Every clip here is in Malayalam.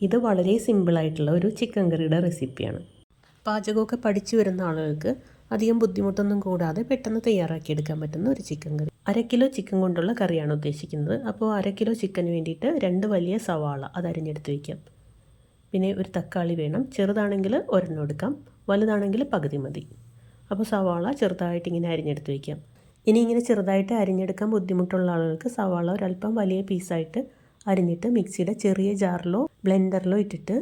ഇത് വളരെ സിമ്പിളായിട്ടുള്ള ഒരു ചിക്കൻ കറിയുടെ റെസിപ്പിയാണ് പാചകമൊക്കെ പഠിച്ചു വരുന്ന ആളുകൾക്ക് അധികം ബുദ്ധിമുട്ടൊന്നും കൂടാതെ പെട്ടെന്ന് തയ്യാറാക്കിയെടുക്കാൻ പറ്റുന്ന ഒരു ചിക്കൻ കറി അര കിലോ ചിക്കൻ കൊണ്ടുള്ള കറിയാണ് ഉദ്ദേശിക്കുന്നത്. അപ്പോൾ അര കിലോ ചിക്കന് വേണ്ടിയിട്ട് രണ്ട് വലിയ സവാള അത് അരിഞ്ഞെടുത്ത് വയ്ക്കാം പിന്നെ ഒരു തക്കാളി വേണം. ചെറുതാണെങ്കിൽ ഒരെണ്ണം എടുക്കാം. വലുതാണെങ്കിൽ പകുതി മതി. അപ്പോൾ സവാള ചെറുതായിട്ട് ഇങ്ങനെ അരിഞ്ഞെടുത്ത് വയ്ക്കാം ഇനി ഇങ്ങനെ ചെറുതായിട്ട് അരിഞ്ഞെടുക്കാൻ ബുദ്ധിമുട്ടുള്ള ആളുകൾക്ക് സവാള ഒരല്പം വലിയ പീസായിട്ട് അരിഞ്ഞിട്ട് മിക്സിയുടെ ചെറിയ ജാറിലോ ബ്ലെൻഡറിലോ ഇട്ടിട്ട്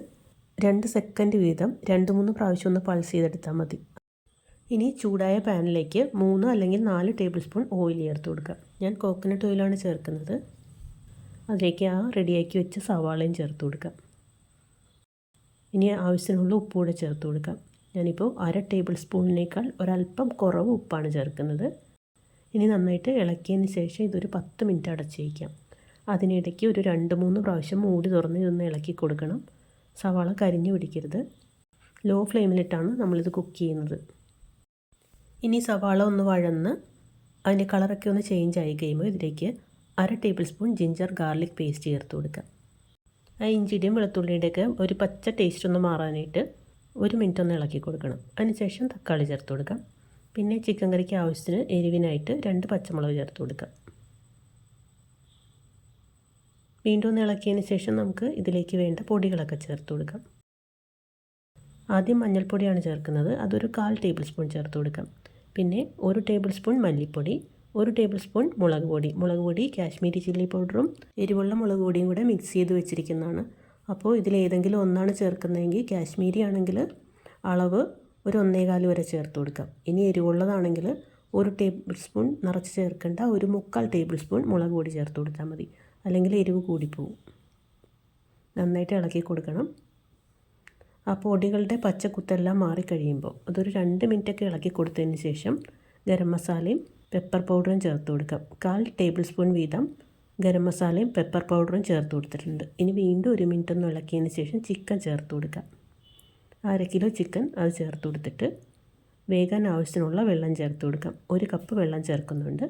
രണ്ട് സെക്കൻഡ് വീതം രണ്ട് മൂന്ന് പ്രാവശ്യം ഒന്ന് പൾസ് ചെയ്തെടുത്താൽ മതി. ഇനി ചൂടായ പാനിലേക്ക് മൂന്ന് അല്ലെങ്കിൽ നാല് ടേബിൾ സ്പൂൺ ഓയിൽ ചേർത്ത് കൊടുക്കുക. ഞാൻ കോക്കനട്ട് ഓയിലാണ് ചേർക്കുന്നത്. അതിലേക്ക് ആ റെഡിയാക്കി വെച്ച സവാളയും ചേർത്ത് കൊടുക്കുക. ഇനി ആവശ്യത്തിനുള്ള ഉപ്പ് കൂടെ ചേർത്ത് കൊടുക്കാം ഞാനിപ്പോൾ അര ടേബിൾ സ്പൂണിനേക്കാൾ ഒരല്പം കുറവ് ഉപ്പാണ് ചേർക്കുന്നത്. ഇനി നന്നായിട്ട് ഇളക്കിയതിന് ശേഷം ഇതൊരു പത്ത് മിനിറ്റ് അടച്ച് വയ്ക്കാം അതിനിടയ്ക്ക് ഒരു രണ്ട് മൂന്ന് പ്രാവശ്യം മൂടി തുറന്ന് ഇതൊന്ന് ഇളക്കി കൊടുക്കണം. സവാള കരിഞ്ഞു പിടിക്കരുത്. ലോ ഫ്ലെയിമിലിട്ടാണ് നമ്മളിത് കുക്ക് ചെയ്യുന്നത്. ഇനി സവാള ഒന്ന് വഴന്ന് അതിന്റെ കളറൊക്കെ ഒന്ന് ചേഞ്ച് ആയി കഴിയുമ്പോൾ ഇതിലേക്ക് അര table spoon ginger garlic paste ചേർത്ത് കൊടുക്കുക. ആ ഇഞ്ചിയുടെയും വെളുത്തുള്ളിയുടെയൊക്കെ ഒരു പച്ച ടേസ്റ്റ് ഒന്ന് മാറാനായിട്ട് ഒരു മിനിറ്റ് ഒന്ന് ഇളക്കി കൊടുക്കണം. അതിനുശേഷം തക്കാളി ചേർത്ത് കൊടുക്കാം. പിന്നെ ചിക്കൻ കറിക്ക് ആവശ്യത്തിന് എരിവിനായിട്ട് രണ്ട് പച്ചമുളക് ചേർത്ത് കൊടുക്കാം. വീണ്ടും ഒന്ന് ഇളക്കിയതിന് ശേഷം നമുക്ക് ഇതിലേക്ക് വേണ്ട പൊടികളൊക്കെ ചേർത്ത് കൊടുക്കാം. ആദ്യം മഞ്ഞൾപ്പൊടിയാണ് ചേർക്കുന്നത്. അതൊരു കാൽ ടേബിൾ സ്പൂൺ ചേർത്ത് കൊടുക്കാം. പിന്നെ ഒരു ടേബിൾ സ്പൂൺ മല്ലിപ്പൊടി ഒരു ടേബിൾ സ്പൂൺ മുളക് പൊടി. മുളക് പൊടി കാശ്മീരി ചില്ലി പൗഡറും എരിവുള്ള മുളക് പൊടിയും കൂടെ മിക്സ് ചെയ്ത് വെച്ചിരിക്കുന്നതാണ്. അപ്പോൾ ഇതിലേതെങ്കിലും ഒന്നാണ് ചേർക്കുന്നതെങ്കിൽ കാശ്മീരി ആണെങ്കിൽ അളവ് ഒരു ഒന്നേകാൽ വരെ ചേർത്ത് കൊടുക്കാം. ഇനി എരിവുള്ളതാണെങ്കിൽ ഒരു ടേബിൾ സ്പൂൺ നിറച്ച് ചേർക്കേണ്ട ഒരു മുക്കാൽ ടേബിൾ സ്പൂൺ മുളക് പൊടി ചേർത്ത് കൊടുത്താൽ മതി. അല്ലെങ്കിൽ എരിവ് കൂടിപ്പോവും. നന്നായിട്ട് ഇളക്കി കൊടുക്കണം. ആ പൊടികളുടെ പച്ചക്കുത്തെല്ലാം മാറിക്കഴിയുമ്പോൾ അതൊരു രണ്ട് മിനിറ്റൊക്കെ ഇളക്കി കൊടുത്തതിന് ശേഷം ഗരം മസാലയും പെപ്പർ പൗഡറും ചേർത്ത് കൊടുക്കാം. കാൽ ടേബിൾ സ്പൂൺ വീതം ഗരം മസാലയും പെപ്പർ പൗഡറും ചേർത്ത് കൊടുത്തിട്ടുണ്ട്. ഇനി വീണ്ടും ഒരു മിനിറ്റ് ഒന്ന് ഇളക്കിയതിന് ശേഷം ചിക്കൻ ചേർത്ത് കൊടുക്കാം. അര കിലോ ചിക്കൻ അത് ചേർത്ത് കൊടുത്തിട്ട് വേകാൻ ആവശ്യത്തിനുള്ള വെള്ളം ചേർത്ത് കൊടുക്കാം. ഒരു കപ്പ് വെള്ളം ചേർക്കുന്നുണ്ട്.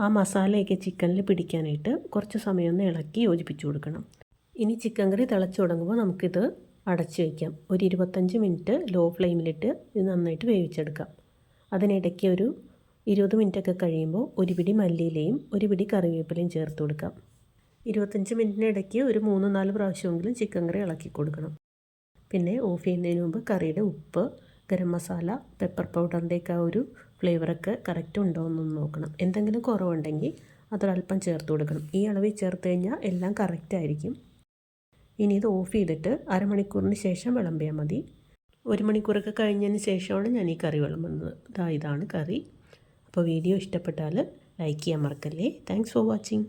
ആ മസാലയൊക്കെ ചിക്കനിൽ പിടിക്കാനായിട്ട് കുറച്ച് സമയം ഒന്ന് ഇളക്കി യോജിപ്പിച്ച് കൊടുക്കണം. ഇനി ചിക്കൻ കറി തിളച്ച് തുടങ്ങുമ്പോൾ നമുക്കിത് അടച്ച് വയ്ക്കാം. ഒരു ഇരുപത്തഞ്ച് മിനിറ്റ് ലോ ഫ്ലെയിമിലിട്ട് ഇത് നന്നായിട്ട് വേവിച്ചെടുക്കാം. അതിനിടയ്ക്ക് ഒരു ഇരുപത് മിനിറ്റൊക്കെ കഴിയുമ്പോൾ ഒരു പിടി മല്ലിയിലയും ഒരു പിടി കറിവേപ്പിലയും ചേർത്ത് കൊടുക്കാം. ഇരുപത്തഞ്ച് മിനിറ്റിനിടയ്ക്ക് ഒരു മൂന്ന് നാല് പ്രാവശ്യമെങ്കിലും ചിക്കൻ കറി ഇളക്കി കൊടുക്കണം. പിന്നെ ഓഫ് ചെയ്യുന്നതിന് മുമ്പ് കറിയുടെ ഉപ്പ് ഗരം മസാല പെപ്പർ പൗഡറിന്റെയൊക്കെ ആ ഒരു ഫ്ലേവറൊക്കെ കറക്റ്റ് ഉണ്ടോ എന്നൊന്ന് നോക്കണം. എന്തെങ്കിലും കുറവുണ്ടെങ്കിൽ അതൊരല്പം ചേർത്ത് കൊടുക്കണം. ഈ അളവിൽ ചേർത്ത് കഴിഞ്ഞാൽ എല്ലാം കറക്റ്റ് ആയിരിക്കും. ഇനി ഇത് ഓഫ് ചെയ്തിട്ട് അരമണിക്കൂറിന് ശേഷം വിളമ്പിയാൽ മതി. ഒരു മണിക്കൂറൊക്കെ കഴിഞ്ഞതിന് ശേഷമാണ് ഞാൻ ഈ കറി വിളമ്പുന്നത്. ഇതാ ഇതാണ് കറി. അപ്പോൾ വീഡിയോ ഇഷ്ടപ്പെട്ടാൽ ലൈക്ക് ചെയ്യാൻ മറക്കല്ലേ. Thanks for watching.